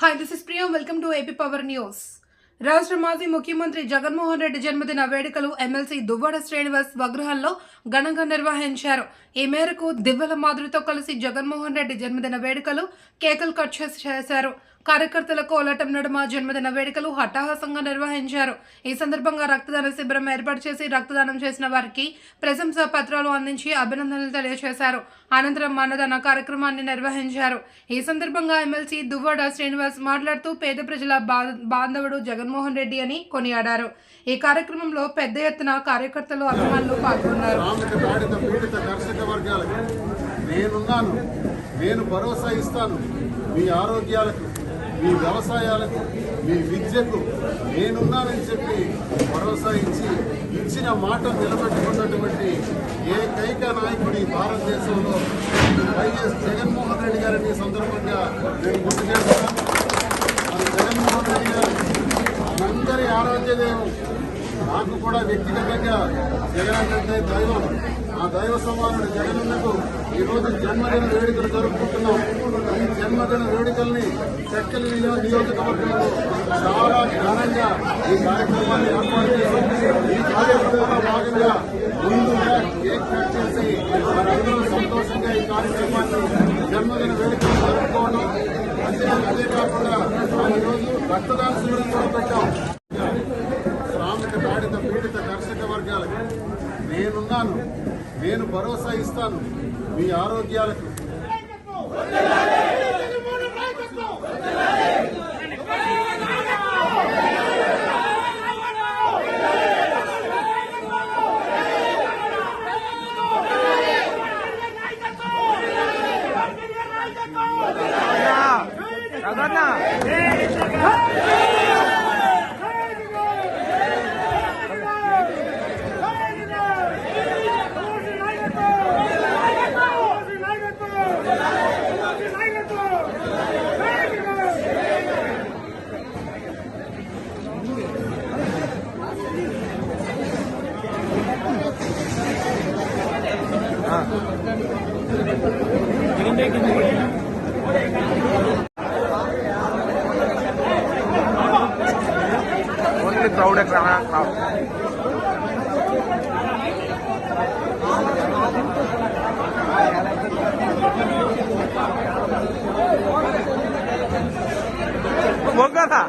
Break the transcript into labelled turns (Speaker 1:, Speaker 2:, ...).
Speaker 1: Hi this is Priyam welcome to AP power news రాష్ట్ర మాజీ ముఖ్యమంత్రి జగన్మోహన్ రెడ్డి జన్మదిన వేడుకలు ఎమ్మెల్సీ దువ్వాడ శ్రీనివాస్ స్వగృహంలో ఘనంగా నిర్వహించారు. ఈ మేరకు దివ్వెల మాధురితో కలిసి జగన్మోహన్ రెడ్డి జన్మదిన వేడుకలు కేకలు కట్ చేసి చేశారు. కార్యకర్తల కోలాటం నడుమ జన్మదిన వేడుకలు హఠాహసంగా నిర్వహించారు. ఈ సందర్భంగా రక్తదాన శిబిరం ఏర్పాటు చేసి రక్తదానం చేసిన వారికి ప్రశంసా పత్రాలు అందించి అభినందనలు తెలియజేశారు. అనంతరం అన్నదాన కార్యక్రమాన్ని నిర్వహించారు. ఈ సందర్భంగా ఎమ్మెల్సీ దువ్వాడ శ్రీనివాస్ మాట్లాడుతూ పేద ప్రజల బా- బాంధవుడు జగన్మోహన్ రెడ్డి అని కొనియాడారు. ఈ కార్యక్రమంలో పెద్ద ఎత్తున కార్యకర్తలు అభిమానులు పాల్గొన్నారు.
Speaker 2: నేనున్నాను. నేను భరోసా ఇస్తాను. మీ ఆరోగ్యాలకు మీ వ్యవసాయాలకు మీ విద్యకు నేనున్నానని చెప్పి భరోసా ఇచ్చి ఇచ్చిన మాట నిలబెట్టుకున్నటువంటి ఏకైక నాయకుడు భారతదేశంలో వైఎస్ జగన్మోహన్ రెడ్డి గారిని సందర్భంగా నేను గుర్తు చేస్తున్నాను. జగన్మోహన్ రెడ్డి గారు మనందరి ఆరాధ్య నాకు కూడా వ్యక్తిగతంగా జగన్ అంటే దైవం. ఆ దైవ సమానుడు జగనన్నకు ఈ రోజు జన్మదిన వేడుకలు జరుపుకుంటున్నాం. ఈ జన్మదిన వేడుకల్ని చెక్కల నియోజకవర్గంలో చాలా ఘనంగా ఈ కార్యక్రమాన్ని ఏర్పాటు చేశాం ఈ కార్యక్రమంలో భాగంగా ముందుగా కేక్ కట్ చేసి మనందరం సంతోషంగా ఈ కార్యక్రమాన్ని జన్మదిన వేడుకలు జరుపుకోవడం అంతే అదే కాకుండా ఆ ఈరోజు రక్తదాన శిబిరం కూడా పెట్టాం. శ్రామిక తాడిత పీడిత కర్షక వర్గాలకు నేనున్నాను నేను భరోసా ఇస్తాను మీ ఆరోగ్యాలకు
Speaker 3: Agora não. क्राउड है क्राउड वो था